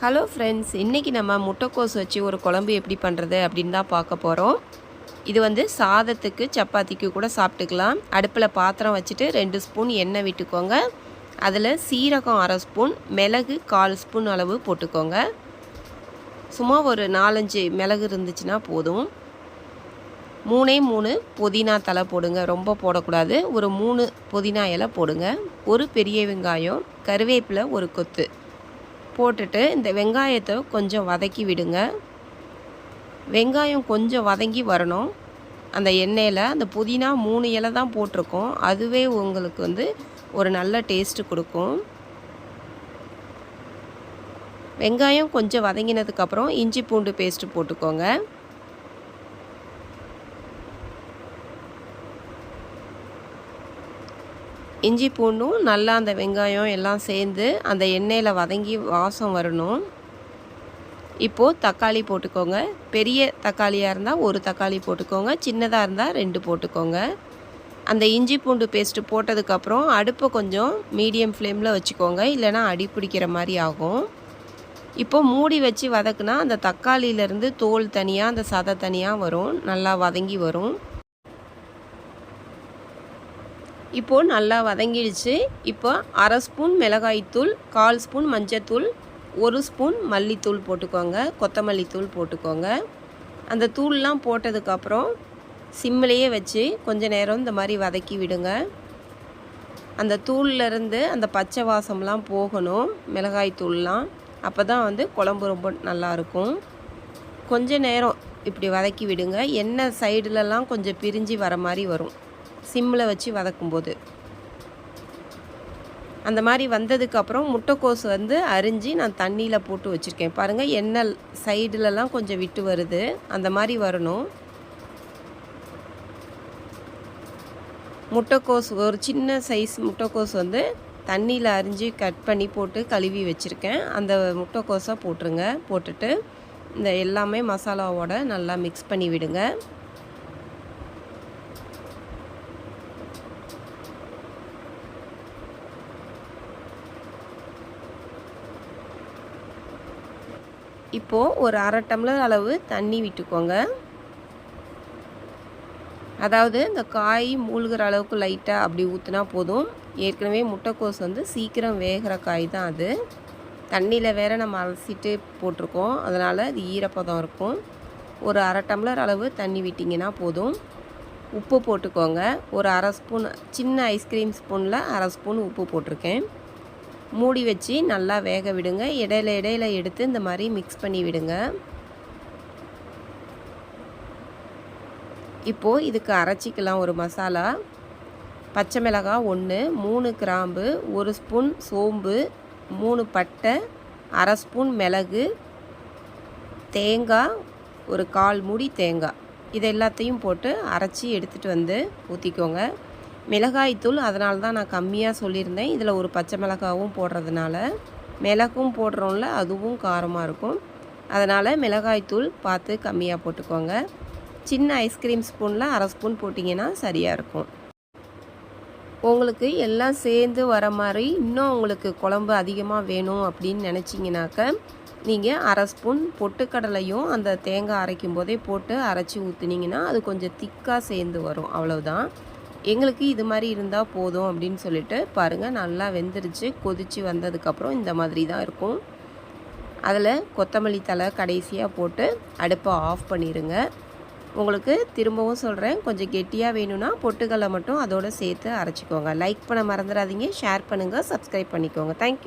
Hello friends இன்றைக்கி நம்ம முட்டைக்கோஸ் வச்சு ஒரு குழம்பு எப்படி பண்ணுறது அப்படின்னு தான் பார்க்க போகிறோம் இது வந்து சாதத்துக்கு சப்பாத்திக்கு கூட சாப்பிட்டுக்கலாம். அடுப்பில் பாத்திரம் வச்சுட்டு ரெண்டு ஸ்பூன் எண்ணெய் விட்டுக்கோங்க. அதில் சீரகம் அரை ஸ்பூன் மிளகு கால் ஸ்பூன் அளவு போட்டுக்கோங்க. சும்மா ஒரு நாலஞ்சு மிளகு இருந்துச்சுன்னா போதும். மூணே மூணு புதினா தலை போடுங்க. ரொம்ப போடக்கூடாது. ஒரு மூணு புதினா இலை போடுங்க. ஒரு பெரிய வெங்காயம் கருவேப்பிலை ஒரு கொத்து. போட்டுட்டு இந்த வெங்காயத்தை கொஞ்சம் வதக்கி விடுங்க. வெங்காயம் கொஞ்சம் வதங்கி வரணும். அந்த எண்ணெயில் அந்த புதினா மூணு இலை தான் போட்டிருக்கோம். அதுவே உங்களுக்கு வந்து ஒரு நல்ல டேஸ்ட்டு கொடுக்கும். வெங்காயம் கொஞ்சம் வதங்கினதுக்கப்புறம் இஞ்சி பூண்டு பேஸ்ட்டு போட்டுக்கோங்க. இஞ்சி பூண்டும் நல்லா அந்த வெங்காயம் எல்லாம் சேர்ந்து அந்த எண்ணெயில் வதங்கி வாசம் வரணும். இப்போது தக்காளி போட்டுக்கோங்க. பெரிய தக்காளியாக இருந்தால் ஒரு தக்காளி போட்டுக்கோங்க. சின்னதாக இருந்தால் ரெண்டு போட்டுக்கோங்க. அந்த இஞ்சி பூண்டு பேஸ்ட்டு போட்டதுக்கப்புறம் அடுப்பை கொஞ்சம் மீடியம் ஃப்ளேமில் வச்சுக்கோங்க. இல்லைனா அடி பிடிக்கிற மாதிரி ஆகும். இப்போ மூடி வச்சு வதக்குனா அந்த தக்காளியிலேருந்து தோல் தனியாக அந்த சதை தனியாக வரும். நல்லா வதங்கி வரும். இப்போது நல்லா வதங்கிடுச்சு. இப்போ அரை ஸ்பூன் மிளகாய்த்தூள் கால் ஸ்பூன் மஞ்சத்தூள் ஒரு ஸ்பூன் மல்லித்தூள் போட்டுக்கோங்க. கொத்தமல்லி தூள் போட்டுக்கோங்க. அந்த தூள்லாம் போட்டதுக்கப்புறம் சிம்மிலேயே வச்சு கொஞ்ச நேரம் இந்த மாதிரி வதக்கி விடுங்க. அந்த தூள்லேருந்து அந்த பச்சை வாசம்லாம் போகணும் மிளகாய் தூள்லாம். அப்போ தான் வந்து குழம்பு ரொம்ப நல்லாயிருக்கும் கொஞ்ச நேரம் இப்படி வதக்கி விடுங்க. எண்ணெய் சைடுலலாம் கொஞ்சம் பிரிஞ்சு வர மாதிரி வரும். சிம்மில் வச்சு வதக்கும்போது. அந்த மாதிரி வந்ததுக்கப்புறம் முட்டைக்கோஸ் வந்து அரிஞ்சு நான் தண்ணியில் போட்டு வச்சுருக்கேன். பாருங்கள் எண்ணெய் சைடுலலாம் கொஞ்சம் விட்டு வருது. அந்த மாதிரி வரணும். முட்டைக்கோஸ் ஒரு சின்ன சைஸ் முட்டைக்கோஸ் வந்து தண்ணியில் அரிஞ்சு கட் பண்ணி போட்டு கழுவி வச்சுருக்கேன். அந்த முட்டைக்கோஸை போட்டுருங்க. போட்டுட்டு இந்த எல்லாமே மசாலாவோட நல்லா மிக்ஸ் பண்ணி விடுங்க. இப்போது ஒரு அரை டம்ளர் அளவு தண்ணி விட்டுக்கோங்க. அதாவது இந்த காய் மூழ்கிற அளவுக்கு லைட்டாக அப்படி ஊற்றினா போதும். ஏற்கனவே முட்டைக்கோஸ் வந்து சீக்கிரம் வேகிற காய் தான் அது. தண்ணியில் வேற நம்ம அலசிட்டு போட்டிருக்கோம். அதனால் அது ஈரப்பதம் இருக்கும். ஒரு அரை டம்ளர் அளவு தண்ணி விட்டிங்கன்னா போதும். உப்பு போட்டுக்கோங்க. ஒரு அரை ஸ்பூன் சின்ன ஐஸ்கிரீம் ஸ்பூனில் அரை ஸ்பூன் உப்பு போட்டிருக்கேன். மூடி வச்சு நல்லா வேக விடுங்க. இடையில இடையில எடுத்து இந்த மாதிரி மிக்ஸ் பண்ணி விடுங்க. இப்போது இதுக்கு அரைச்சிக்கலாம் ஒரு மசாலா. பச்சை மிளகாய் ஒன்று மூணு கிராம்பு ஒரு ஸ்பூன் சோம்பு மூணு பட்டை அரை ஸ்பூன் மிளகு தேங்காய் ஒரு கால் மூடி தேங்காய். இது எல்லாத்தையும் போட்டு அரைச்சி எடுத்துகிட்டு வந்து ஊற்றிக்கோங்க மிளகாய்த்தூள் அதனால தான் நான் கம்மியாக சொல்லியிருந்தேன். இதில் ஒரு பச்சை மிளகாவும் போடுறதுனால மிளகும் போடுறோம்ல அதுவும் காரமாக இருக்கும். அதனால் மிளகாய்த்தூள் பார்த்து கம்மியாக போட்டுக்கோங்க. சின்ன ஐஸ்கிரீம் ஸ்பூனில் அரை ஸ்பூன் போட்டிங்கன்னா சரியாக இருக்கும். உங்களுக்கு எல்லாம் சேர்ந்து வர மாதிரி இன்னும் உங்களுக்கு குழம்பு அதிகமாக வேணும் அப்படின்னு நினச்சிங்கனாக்க நீங்கள் அரை ஸ்பூன் பொட்டுக்கடலையும் அந்த தேங்காய் அரைக்கும் போதே போட்டு அரைச்சி ஊற்றுனீங்கன்னா அது கொஞ்சம் திக்காக சேர்ந்து வரும். அவ்வளோதான் எங்களுக்கு இது மாதிரி இருந்தால் போதும் அப்படின்னு சொல்லிட்டு பாருங்கள் நல்லா வெந்துருச்சு. கொதித்து வந்ததுக்கப்புறம் இந்த மாதிரி தான் இருக்கும். அதில் கொத்தமல்லி தலை கடைசியாக போட்டு அடுப்பை ஆஃப் பண்ணிடுங்க உங்களுக்கு திரும்பவும் சொல்கிறேன் கொஞ்சம் கெட்டியாக வேணும்னா பொட்டுக்கல்லை மட்டும் அதோடு சேர்த்து அரைச்சிக்கோங்க. லைக் பண்ண மறந்துடாதீங்க ஷேர் பண்ணுங்கள் சப்ஸ்கிரைப் பண்ணிக்கோங்க. தேங்க்யூ